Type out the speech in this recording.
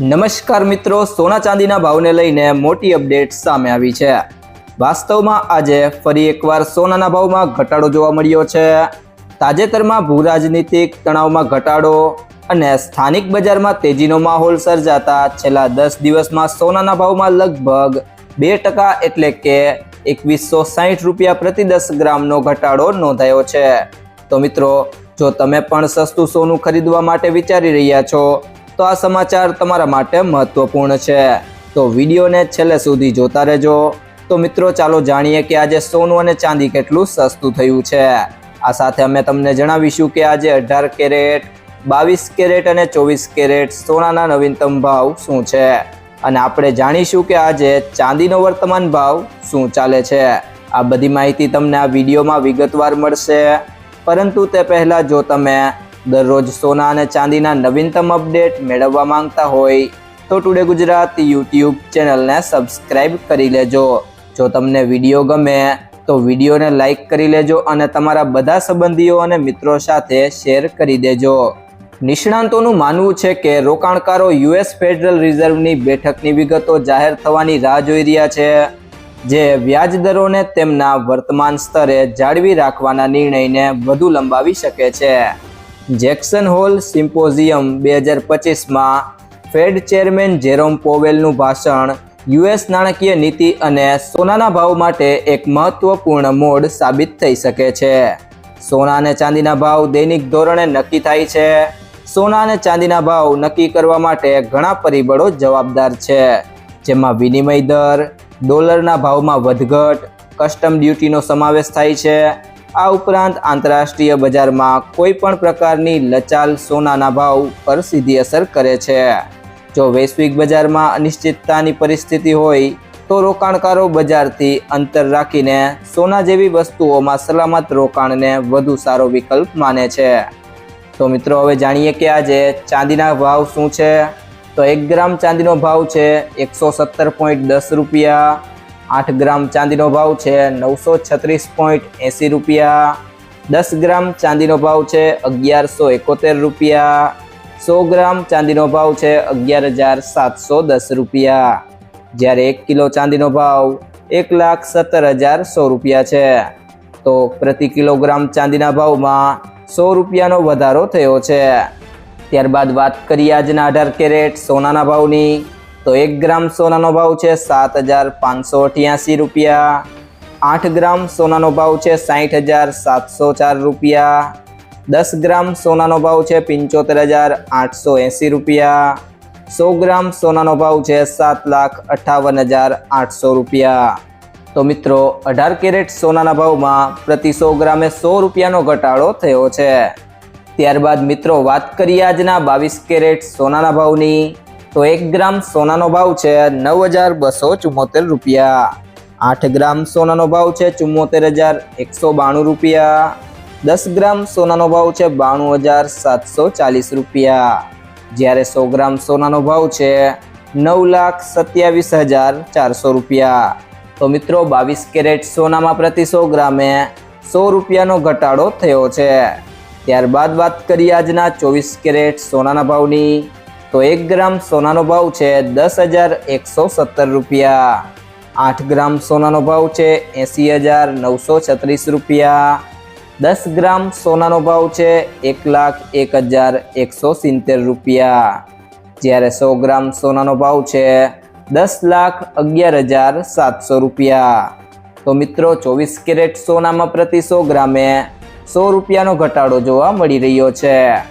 નમસ્કાર મિત્રો, સોના ચાંદીના ભાવને લઈને મોટી અપડેટ સામે આવી છે. વાસ્તવમાં આજે ફરી એકવાર સોનાના ભાવમાં ઘટાડો જોવા મળ્યો છે. તાજેતરમાં ભૂ રાજનીતિક તણાવમાં ઘટાડો અને સ્થાનિક બજારમાં તેજીનો માહોલ સર્જાતા છેલ્લા દસ દિવસમાં સોનાના ભાવમાં લગભગ બે ટકા એટલે કે એકવીસો સાહીઠ રૂપિયા પ્રતિ દસ ગ્રામનો ઘટાડો નોંધાયો છે. તો મિત્રો, જો તમે પણ સસ્તું સોનું ખરીદવા માટે વિચારી રહ્યા છો તો આ સમાચાર તમારા માટે મહત્વપૂર્ણ છે. તો વિડીયોને છેલ્લે સુધી જોતા રહેજો. તો મિત્રો, ચાલો જાણીએ કે આજે સોનું અને ચાંદી કેટલું સસ્તું થયું છે. આ સાથે અમે તમને જણાવીશું કે આજે અઢાર કેરેટ, બાવીસ કેરેટ અને ચોવીસ કેરેટ સોનાના નવીનતમ ભાવ શું છે. અને આપણે જાણીશું કે આજે ચાંદીનો વર્તમાન ભાવ શું ચાલે છે. આ બધી માહિતી તમને આ વિડીયોમાં વિગતવાર મળશે. પરંતુ તે પહેલાં જો તમે દરરોજ સોના અને ચાંદીના નવીનતમ અપડેટ મેળવવા માંગતા હોય તો ટુડે ગુજરાત યુટ્યુબ ચેનલને સબસ્ક્રાઇબ કરી લેજો. જો તમને વીડિયો ગમે તો વિડીયોને લાઈક કરી લેજો અને તમારા બધા સંબંધીઓ અને મિત્રો સાથે શેર કરી દેજો. નિષ્ણાંતોનું માનવું છે કે રોકાણકારો યુએસ ફેડરલ રિઝર્વની બેઠકની વિગતો જાહેર થવાની રાહ જોઈ રહ્યા છે, જે વ્યાજ દરોને તેમના વર્તમાન સ્તરે જાળવી રાખવાના નિર્ણયને વધુ લંબાવી શકે છે. જેક્સન હોલ સિમ્પોઝિયમ બે હજાર પચીસમાં ફેડ ચેરમેન જેરોમ પોવેલનું ભાષણ યુએસ નાણાકીય નીતિ અને સોનાના ભાવ માટે એક મહત્વપૂર્ણ મોડ સાબિત થઈ શકે છે. સોના અને ચાંદીના ભાવ દૈનિક ધોરણે નક્કી થાય છે. સોના અને ચાંદીના ભાવ નક્કી કરવા માટે ઘણા પરિબળો જવાબદાર છે, જેમાં વિનિમય દર, ડોલરના ભાવમાં વધઘટ, કસ્ટમ ડ્યુટીનો સમાવેશ થાય છે આ ઉપરાંત આંતરરાષ્ટ્રીય બજારમાં કોઈ પણ પ્રકારની લચાલ સોનાના ભાવ પર સીધી અસર કરે છે. જો વૈશ્વિક બજારમાં અનિશ્ચિતતાની પરિસ્થિતિ હોય, તો રોકાણકારો બજારથી અંતર રાખીને સોના જેવી વસ્તુઓમાં સલામત રોકાણને વધુ સારો વિકલ્પ માને છે. તો મિત્રો, હવે જાણીએ કે આજે ચાંદીના ભાવ શું છે? તો એક ગ્રામ ચાંદીનો ભાવ છે એકસો સત્તર પોઈન્ટ દસ રૂપિયા આઠ ગ્રામ ચાંદીનો ભાવ છે નવસો છત્રીસ પોઈન્ટ એંસી રૂપિયા. દસ ગ્રામ ચાંદીનો ભાવ છે અગિયારસો એકોતેર રૂપિયા. સો ગ્રામ ચાંદીનો ભાવ છે અગિયાર હજાર સાતસો દસ રૂપિયા. જ્યારે એક કિલો ચાંદીનો ભાવ એક લાખ સત્તર હજાર સો રૂપિયા છે. તો પ્રતિ કિલોગ્રામ ચાંદીના ભાવમાં સો રૂપિયાનો વધારો થયો છે. ત્યારબાદ વાત કરીએ આજના અઢાર કેરેટ સોનાના ભાવની. તો એક ગ્રામ સોનાનો ભાવ છે સાત હજાર પાંચસો અઠ્યાસી રૂપિયા. આઠ ગ્રામ સોનાનો ભાવ છે સાઠ હજાર સાતસો ચાર રૂપિયા. દસ ગ્રામ સોનાનો ભાવ છે પંચોતેર હજાર આઠસો એંસી રૂપિયા. સો ગ્રામ સોનાનો ભાવ છે સાત લાખ અઠ્ઠાવન હજાર આઠસો રૂપિયા. તો મિત્રો, અઢાર કેરેટ સોનાના ભાવમાં પ્રતિ સો ગ્રામે સો રૂપિયાનો ઘટાડો થયો છે. ત્યારબાદ મિત્રો, વાત કરીએ આજના બાવીસ કેરેટ સોનાના ભાવની. તો એક ગ્રામ સોનાનો ભાવ છે નવ હજાર બસો ચુમ્મોતેર રૂપિયા. આઠ ગ્રામ સોનાનો ભાવ છે ચુમ્મોતેર હજાર એકસો બાણું રૂપિયા. દસ ગ્રામ સોનાનો ભાવ છે બાણું હજાર સાતસો ચાલીસ રૂપિયા. જ્યારે સો ગ્રામ સોનાનો ભાવ છે નવ લાખ સત્યાવીસ હજાર ચારસો રૂપિયા. તો મિત્રો, બાવીસ કેરેટ સોનામાં પ્રતિ સો ગ્રામે સો રૂપિયાનો ઘટાડો થયો છે. ત્યારબાદ વાત કરીએ આજના ચોવીસ કેરેટ સોનાના ભાવની. તો એક ગ્રામ સોનાનો ભાવ છે દસ હજાર એકસો સત્તર રૂપિયા. આઠ ગ્રામ સોનાનો ભાવ છે એંસી હજાર નવસો છત્રીસ રૂપિયા. દસ ગ્રામ સોનાનો ભાવ છે એક લાખ એક હજાર એકસો સિત્તેર રૂપિયા. જ્યારે સો ગ્રામ સોનાનો ભાવ છે દસ લાખ અગિયાર હજાર સાતસો રૂપિયા. તો મિત્રો, ચોવીસ કેરેટ સોનામાં પ્રતિ સો ગ્રામે સો રૂપિયાનો ઘટાડો જોવા મળી રહ્યો છે.